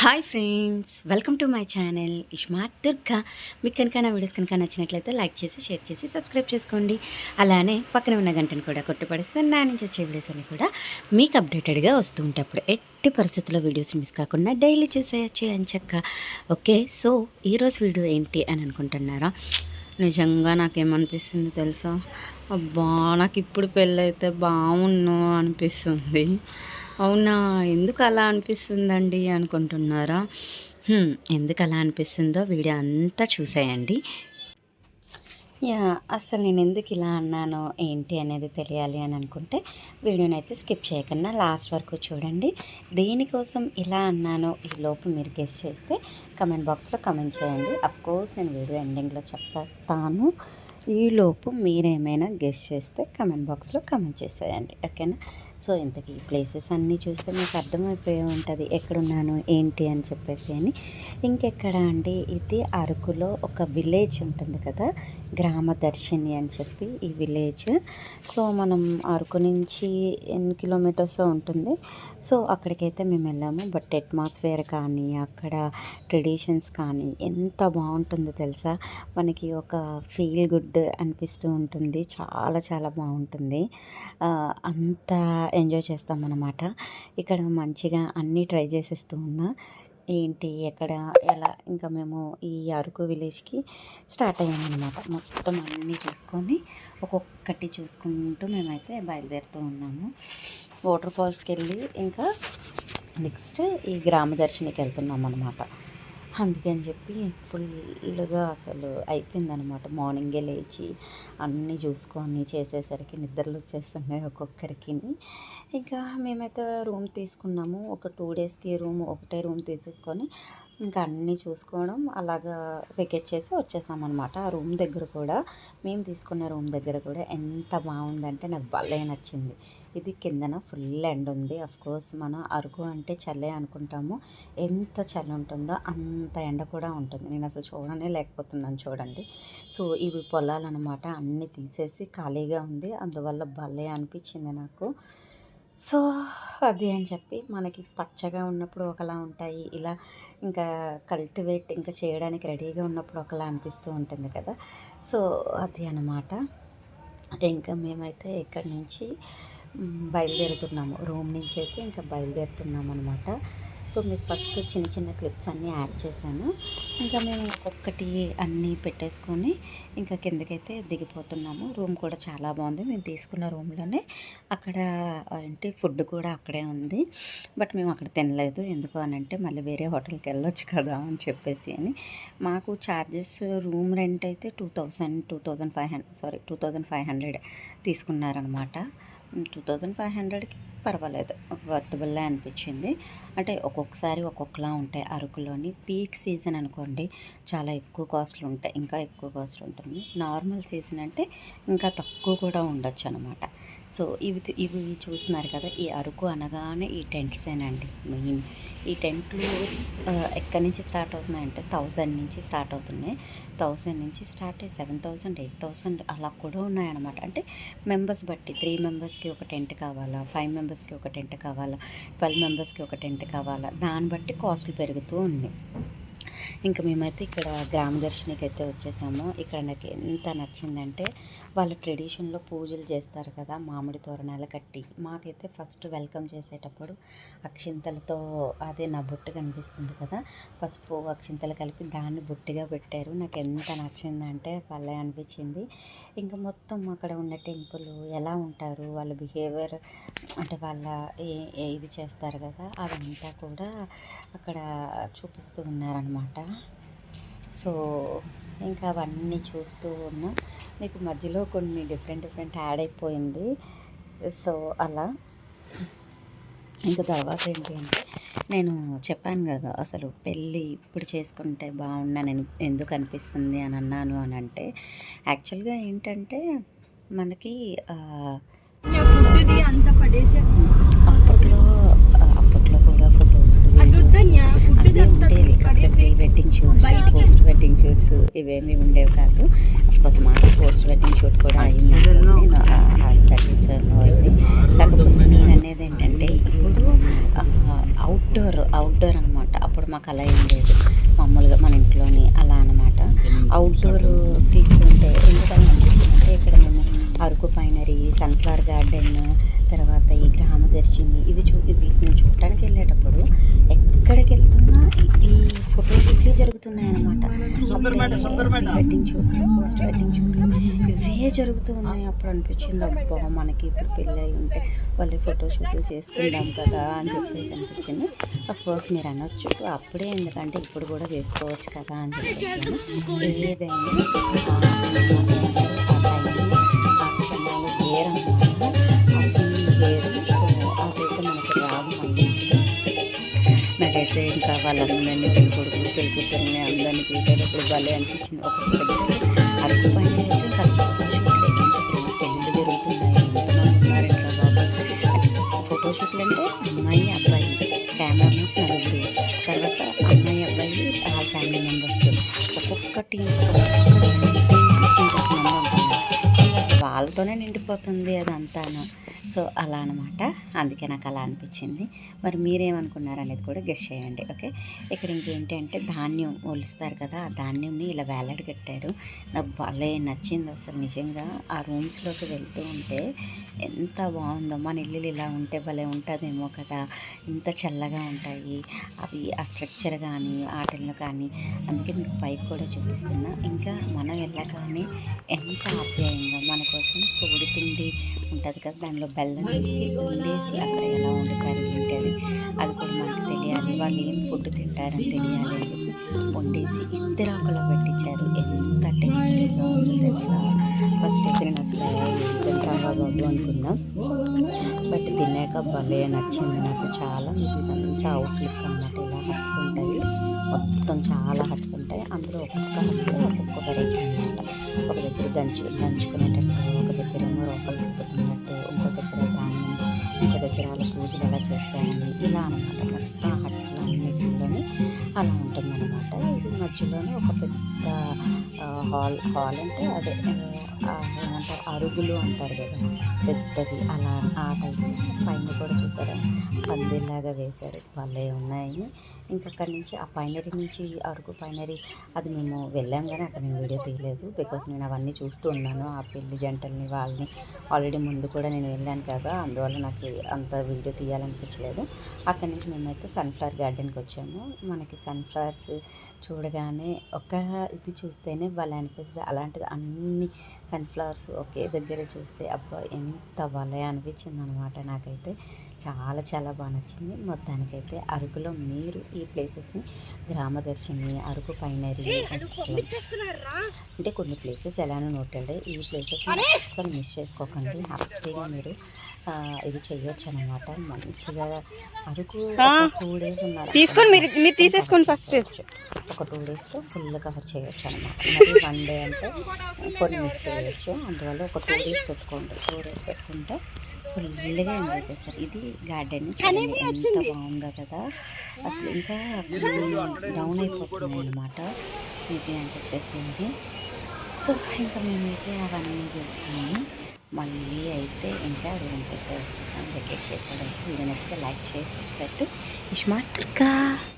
Hi friends welcome to my channel ismart Durga. మీకు కనుక నా వీడియోస్ కనుక నచ్చినట్లయితే లైక్ చేసి షేర్ చేసి సబ్స్క్రైబ్ చేసుకోండి. అలానే పక్కన ఉన్న గంటను కూడా కొట్టుపడిస్తే నా నుంచి వచ్చే వీడియోస్ అన్ని కూడా మీకు అప్డేటెడ్గా వస్తూ ఉంటాయి. ఎట్టి పరిస్థితుల్లో వీడియోస్ మిస్ కాకుండా డైలీ చూసేయచ్చు అని చెక్క. ఓకే సో ఈరోజు వీడియో ఏంటి అని అనుకుంటున్నారా? నిజంగా నాకేమనిపిస్తుంది తెలుసా? అబ్బా నాకు ఇప్పుడు పెళ్ళైతే బాగున్ను అనిపిస్తుంది. అవునా? ఎందుకు అలా అనిపిస్తుందండి అనుకుంటున్నారా? ఎందుకు అలా అనిపిస్తుందో వీడియో అంతా చూసేయండి. యా అసలు నేను ఎందుకు ఇలా అన్నానో ఏంటి అనేది తెలియాలి అని అనుకుంటే వీడియోని అయితే స్కిప్ చేయకుండా లాస్ట్ వరకు చూడండి. దేనికోసం ఇలా అన్నానో ఈ లోపు మీరు గెస్ట్ చేస్తే కమెంట్ బాక్స్లో కమెంట్ చేయండి. కోర్స్ నేను వీడియో ఎండింగ్లో చెప్పేస్తాను. ఈ లోపు మీరేమైనా గెస్ట్ చేస్తే కమెంట్ బాక్స్లో కమెంట్ చేసేయండి. ఓకేనా? సో ఇంతకీ ఈ ప్లేసెస్ అన్నీ చూస్తే మీకు అర్థమైపోయి ఉంటుంది. ఎక్కడున్నాను ఏంటి అని చెప్పేసి అని. ఇంకెక్కడ అండి ఇది అరకులో ఒక విలేజ్ ఉంటుంది కదా గ్రామ దర్శిని అని చెప్పి ఈ విలేజ్ సో మనం అరకు నుంచి ఎన్ని కిలోమీటర్స్ ఉంటుంది. సో అక్కడికైతే మేము వెళ్ళాము. బట్ అట్మాస్ఫియర్ కానీ అక్కడ ట్రెడిషన్స్ కానీ ఎంత బాగుంటుందో తెలుసా? మనకి ఒక ఫీల్ గుడ్ అనిపిస్తూ ఉంటుంది. చాలా చాలా బాగుంటుంది. అంత ఎంజాయ్ చేస్తామన్నమాట. ఇక్కడ మంచిగా అన్నీ ట్రై చేసేస్తూ ఉన్నా. ఏంటి ఎక్కడ ఎలా ఇంకా మేము ఈ అరకు విలేజ్కి స్టార్ట్ అయ్యామన్నమాట. మొత్తం అన్నీ చూసుకొని ఒక్కొక్కటి చూసుకుంటూ మేమైతే బయలుదేరుతూ ఉన్నాము. వాటర్ ఫాల్స్కి వెళ్ళి ఇంకా నెక్స్ట్ ఈ గ్రామ దర్శనికి వెళ్తున్నాం అనమాట అందుకని చెప్పి ఫుల్గా అసలు అయిపోయిందనమాట. మార్నింగే లేచి అన్నీ చూసుకొని చేసేసరికి నిద్రలు వచ్చేస్తున్నాయి ఒక్కొక్కరికి. ఇంకా మేమైతే రూమ్ తీసుకున్నాము. ఒక టూ డేస్కి రూమ్ ఒకటే రూమ్ తీసేసుకొని ఇంకా అన్నీ చూసుకోవడం అలాగా వెకెట్ చేసి వచ్చేసామన్నమాట ఆ రూమ్ దగ్గర కూడా మేము తీసుకున్న రూమ్ దగ్గర కూడా ఎంత బాగుందంటే నాకు భలే నచ్చింది. ఇది కిందన ఫుల్ ఎండ్ ఉంది. అఫ్ కోర్స్ మన అరకు అంటే చల్లే అనుకుంటాము. ఎంత చలి ఉంటుందో అంత ఎండ కూడా ఉంటుంది. నేను అసలు చూడనే లేకపోతున్నాను చూడండి. సో ఇవి పొలాలన్నమాట అన్నీ తీసేసి ఖాళీగా ఉంది. అందువల్ల భలే అనిపించింది నాకు. సో అది అని చెప్పి మనకి పచ్చగా ఉన్నప్పుడు ఒకలా ఉంటాయి. ఇలా ఇంకా కల్టివేట్ ఇంకా చేయడానికి రెడీగా ఉన్నప్పుడు ఒకలా అనిపిస్తూ ఉంటుంది కదా. సో అది అనమాట ఇంకా మేమైతే ఇక్కడి నుంచి బయలుదేరుతున్నాము. రూమ్ నుంచి అయితే ఇంకా బయలుదేరుతున్నాం అనమాట సో మీకు ఫస్ట్ చిన్న చిన్న క్లిప్స్ అన్నీ యాడ్ చేశాను. ఇంకా మేము ఒక్కొక్కటి అన్నీ పెట్టేసుకొని ఇంకా కిందకైతే దిగిపోతున్నాము. రూమ్ కూడా చాలా బాగుంది. మేము తీసుకున్న రూమ్లోనే అక్కడ అంటే ఫుడ్ కూడా అక్కడే ఉంది. బట్ మేము అక్కడ తినలేదు. ఎందుకు అని అంటే మళ్ళీ వేరే హోటల్కి వెళ్ళొచ్చు కదా అని చెప్పేసి అని. మాకు ఛార్జెస్ రూమ్ రెంట్ అయితే two thousand two thousand five hundred sorry two thousand five hundred తీసుకున్నారనమాట two thousand five హండ్రెడ్కి పర్వాలేదు. వర్తబుల్లే అనిపించింది. అంటే ఒక్కొక్కసారి ఒక్కొక్కలా ఉంటాయి అరకులోని. పీక్ సీజన్ అనుకోండి చాలా ఎక్కువ కాస్ట్లు ఉంటాయి. ఇంకా ఎక్కువ కాస్ట్లు ఉంటుంది. నార్మల్ సీజన్ అంటే ఇంకా తక్కువ కూడా ఉండొచ్చు అనమాట సో ఇవి ఇవి చూస్తున్నారు కదా ఈ అరకు అనగానే ఈ టెంట్సేనండి మెయిన్. ఈ టెంట్లు ఎక్కడి నుంచి స్టార్ట్ అవుతున్నాయంటే థౌజండ్ నుంచి స్టార్ట్ అవుతున్నాయి. థౌజండ్ నుంచి స్టార్ట్ అయ్యి సెవెన్ థౌసండ్ ఎయిట్ థౌసండ్ అలా కూడా ఉన్నాయన్నమాట. అంటే మెంబర్స్ బట్టి త్రీ మెంబర్స్కి ఒక టెంట్ కావాలా ఫైవ్ మెంబర్స్కి ఒక టెంట్ కావాలా? ట్వెల్వ్ మెంబర్స్కి ఒక టెంట్ కావాలా? దాన్ని బట్టి కాస్ట్లు పెరుగుతూ ఉంది. ఇంకా మేమైతే ఇక్కడ గ్రామ దర్శనికి అయితే వచ్చేసాము. ఇక్కడ నాకు ఎంత నచ్చిందంటే వాళ్ళు ట్రెడిషన్లో పూజలు చేస్తారు కదా మామిడి తోరణాలు కట్టి. మాకైతే ఫస్ట్ వెల్కమ్ చేసేటప్పుడు అక్షింతలతో అదే నా బొట్టు కనిపిస్తుంది కదా పసుపు అక్షింతలు కలిపి దాన్ని బొట్టిగా పెట్టారు. నాకు ఎంత నచ్చిందంటే వాళ్ళే అనిపించింది. ఇంకా మొత్తం అక్కడ ఉన్న టెంపుల్ ఎలా ఉంటారు వాళ్ళ బిహేవియర్ అంటే వాళ్ళ ఏ- ఇది చేస్తారు కదా అదంతా కూడా అక్కడ చూపిస్తూ ఉన్నారనమాట సో ఇంకా అవన్నీ చూస్తూ ఉన్నాం. మీకు మధ్యలో కొన్ని డిఫరెంట్ డిఫరెంట్ యాడ్ అయిపోయింది. సో అలా. ఇంకా తర్వాత ఏంటి అంటే నేను చెప్పాను కదా అసలు పెళ్ళి ఇప్పుడు చేసుకుంటే బాగున్నా నేను ఎందుకు అనిపిస్తుంది అని అన్నాను అని అంటే యాక్చువల్గా ఏంటంటే మనకి అప్పట్లో అప్పట్లో కూడా ఫొటోస్ అన్నీ ఉండేవి. కాకపోతే pre wedding shoots post wedding shoots ఇవేమీ ఉండేవి కాదు. కోర్స్ మాకు పోస్ట్ వెడ్డింగ్ షూట్ కూడా అయింది. నేను థర్టీస్ అయింది. కాకపోతే నేను అనేది ఏంటంటే ఇప్పుడు అవుట్డోర్ అవుట్డోర్ అనమాట అప్పుడు మాకు అలా ఏం లేదు. మామూలుగా మన ఇంట్లోని అలా అనమాట అవుట్డోర్ తీసుకుంటే ఎందుకని అనిపించిందంటే ఇక్కడ మేము అరకు పైనరీ సన్ఫ్లవర్ గార్డెన్ తర్వాత ఈ గ్రామదర్శిని ఇది చూ వీటిని చూడటానికి వెళ్ళేటప్పుడు ఎక్కడికి వెళ్తున్నా ఈ- ఈ ఫోటో షూట్లు జరుగుతున్నాయి అనమాట వెడ్డింగ్ షూట్లు పోస్ట్ వెడ్డింగ్ షూట్లు ఇవే జరుగుతూ ఉన్నాయి అప్పుడు అనిపించింది అబ్బా మనకి ఇప్పుడు పెళ్ళి అయి ఉంటే వాళ్ళు ఫోటో షూట్లు చేసుకుందాం కదా అని చెప్పేసి అనిపించింది. కోర్స్ మీరు అనొచ్చు. అప్పుడే ఎందుకంటే ఇప్పుడు కూడా చేసుకోవచ్చు కదా అని చెప్పేసి ఏదైనా క్షణాలు వేరన్నమాట నాకైతే ఇంకా వాళ్ళందరినీ పెళ్ళి కొడుకు పెళ్ళి కూతుర్ని అందరినీ చూసేటప్పుడు భలే అనిపించింది. ఒక అరకు పైన అయితే కాస్త ఫోటోషూట్లే ఏంటి పెళ్ళిళ్ళు జరుగుతున్నాయి ఎంతమంది ఉన్నారు ఇంట్లో బాబు. ఫోటోషూట్లు అంటే అమ్మాయి అబ్బాయి కెమెరామెన్స్ నలుగురు. తర్వాత అమ్మాయి అబ్బాయి ఆ ఫ్యామిలీ మెంబర్స్. ఒక్కొక్క టీం వాళ్ళతోనే నిండిపోతుంది అదంతాను. సో అలా అనమాట అందుకే నాకు అలా అనిపించింది. మరి మీరేమనుకున్నారు అనేది కూడా గెస్ చేయండి ఓకే? ఇక్కడ ఇంకేంటి అంటే ధాన్యం ఒలుస్తారు కదా ఆ ధాన్యంని ఇలా వేలాడి కట్టారు. నాకు భలే నచ్చింది అసలు. నిజంగా ఆ రూమ్స్లోకి వెళ్తూ ఉంటే ఎంత బాగుందో. మన ఇల్లులు ఇలా ఉంటే భలే ఉంటుందేమో కదా. ఇంత చల్లగా ఉంటాయి. అవి ఆ స్ట్రక్చర్ కానీ ఆటల్లో కానీ. అందుకే మీకు పైకి కూడా చూపిస్తున్నా. ఇంకా మనం వెళ్ళగానే ఎంత ఆప్యాయంగా మన కోసం సోడిపిండి ఉంటుంది కదా దానిలో బెల్లం వేసి వండేసి అక్కడ ఎలా వండుతారు ఏంటి అది అది కూడా మనకు తెలియాలి. వాళ్ళు ఏం ఫుడ్ తింటారని తెలియాలి అని చెప్పి వండేసి ఇద్దరు ఆకులో పెట్టించారు. ఎంత టేస్టీగా ఉందో తెలుసా? ఫస్ట్ అయితే నేను అసలు ఏం తింటామా బాబు అనుకున్నాం. బట్ తిన్నాక భలే నచ్చింది నాకు. చాలా మీకు ఇదంతా అవుట్లుక్ అన్నమాట. ఇలా హట్స్ ఉంటాయి. మొత్తం చాలా హట్స్ ఉంటాయి. అందులో ఒక్కొక్క హట్లో ఒక్కొక్క వెరైటీ అనమాట ఒక దగ్గర దంచు దంచుకునేటట్టు ఒక దగ్గర ఏమో రోకలు తిప్పుతున్నట్టు. పూజలు ఇలా అనమాట మొత్తం హట్స్ అన్నిటిలోని అలా అనమాట ఇది మధ్యలోనే ఒక పెద్ద హాల్ హాల్ అంటే అదే ఏమంటారు అరుగులు అంటారు కదా పెద్దది. అలా ఆ టైప్. పైన కూడా చూసారా? పందిలాగా వేశారు. వాళ్ళే ఉన్నాయి. ఇంకా అక్కడి నుంచి ఆ పైనరీ నుంచి అరుగు పైనరీ అది మేము వెళ్ళాం కానీ అక్కడ నేను వీడియో తీయలేదు. బికాస్ నేను అవన్నీ చూస్తూ ఉన్నాను. ఆ పెళ్ళి జంటల్ని వాళ్ళని ఆల్రెడీ ముందు కూడా నేను వెళ్ళాను కదా. అందువల్ల నాకు అంత వీడియో తీయాలనిపించలేదు. అక్కడి నుంచి మేమైతే సన్ఫ్లవర్ గార్డెన్కి వచ్చాము. మనకి సన్ఫ్లవర్స్ చూడగానే ఒక ఇది చూస్తేనే భలే అనిపిస్తుంది. అలాంటిది అన్ని సన్ఫ్లవర్స్ ఒకే దగ్గర చూస్తే అబ్బా! ఎంత భలే అనిపించింది అనమాట నాకైతే. చాలా చాలా బాగా నచ్చింది. మొత్తానికైతే అరకులో మీరు ఈ ప్లేసెస్ని గ్రామదర్శిని అరకు పైనరీ అంటే కొన్ని ప్లేసెస్ ఎలానో నోటండి ఈ ప్లేసెస్ అస్సలు మిస్ చేసుకోకండి. హ్యాపీగా మీరు ఇది చెయ్యొచ్చు అనమాట మంచిగా అరకు టూ డేస్ ఉన్నారు తీసుకొని మీరు మీరు తీసేసుకోండి ఫస్ట్. ఒక టూ డేస్లో ఫుల్ కవర్ చేయొచ్చు అనమాట మరి వన్ డే అంటే కొన్ని మిస్ చేయొచ్చు అందువల్ల ఒక టూ డేస్ పెట్టుకోండి. టూ డేస్ పెట్టుకుంటే ఫుల్గా ఎంజాయ్ చేస్తారు. ఇది గార్డెన్ చూడండి. ఎంత బాగుందో కదా. అసలు ఇంకా డౌన్ అయిపోతున్నాయి అనమాట ఇది అని చెప్పేసి ఇది. సో ఇంకా మేమైతే అవన్నీ చూసుకొని మళ్ళీ అయితే ఇంకా రూమ్కి అయితే వచ్చేసాం. వెకేట్ చేసాడు వీడియో నచ్చితే like share subscribe to ismart Durga